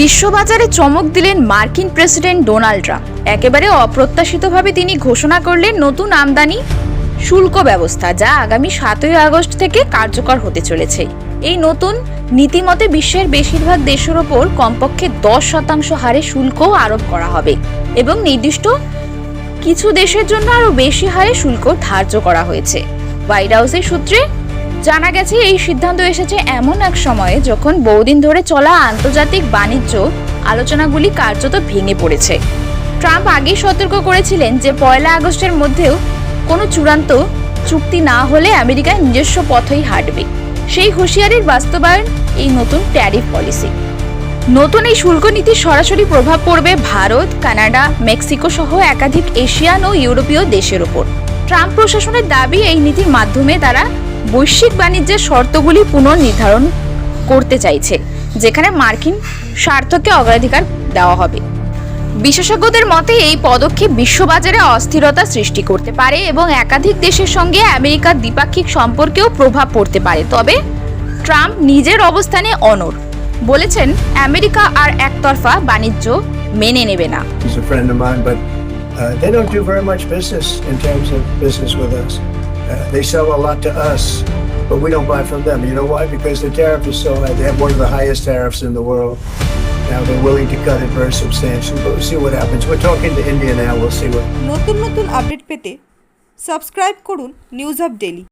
বিশ্ববাজারে চমক দিলেন মার্কিন প্রেসিডেন্ট ডোনাল্ড ট্রাম্প। একেবারে অপ্রত্যাশিতভাবে তিনি ঘোষণা করলেন নতুন আমদানি শুল্ক ব্যবস্থা, যা আগামী সাতই আগস্ট থেকে কার্যকর হতে চলেছে। এই নতুন নীতিমতে বিশ্বের বেশিরভাগ দেশের ওপর কমপক্ষে দশ শতাংশ হারে শুল্ক আরোপ করা হবে এবং নির্দিষ্ট কিছু দেশের জন্য আরও বেশি হারে শুল্ক ধার্য করা হয়েছে। হোয়াইট হাউসের সূত্রে জানা গেছে, এই সিদ্ধান্ত এসেছে এমন এক সময়ে যখন বহুদিন ধরে চলা আন্তর্জাতিক বাণিজ্য আলোচনাগুলি কার্যত ভেঙে পড়েছে। ট্রাম্প আগেই সতর্ক করেছিলেন যে পয়লা আগস্টের মধ্যেও কোনো চূড়ান্ত চুক্তি না হলে আমেরিকায় নিজস্ব পথই হাঁটবে। সেই হুঁশিয়ারির বাস্তবায়ন এই নতুন ট্যারিফ পলিসি। নতুন এই শুল্ক নীতি সরাসরি প্রভাব পড়বে ভারত, কানাডা, মেক্সিকো সহ একাধিক এশিয়ান ও ইউরোপীয় দেশের ওপর ট্রাম্প প্রশাসনের দাবি, এই নীতির মাধ্যমে তারা বৈশ্বিক বাণিজ্যের শর্তগুলি পুনর্নির্ধারণ করতে চাইছে যেখানে মার্কিন স্বার্থকে অগ্রাধিকার দেওয়া হবে। বিশেষজ্ঞদের মতে এই পদক্ষেপ বিশ্ববাজারে অস্থিরতা সৃষ্টি করতে পারে এবং একাধিক দেশের সঙ্গে আমেরিকার দ্বিপাক্ষিক সম্পর্কেও প্রভাব পড়তে পারে। তবে ট্রাম্প নিজের অবস্থানে অনড় বলেছেন আমেরিকা আর একতরফা বাণিজ্য মেনে নেবে না। Uh, they don't do very much business in terms of business with us. Uh, they sell a lot to us, but we don't buy from them. You know why? Because the tariff is so high. They have one of the highest tariffs in the world. Now they're willing to cut it very substantially, but we'll see what happens. We're talking to India now. We'll see what নতুন নতুন update পেতে subscribe করুন news up daily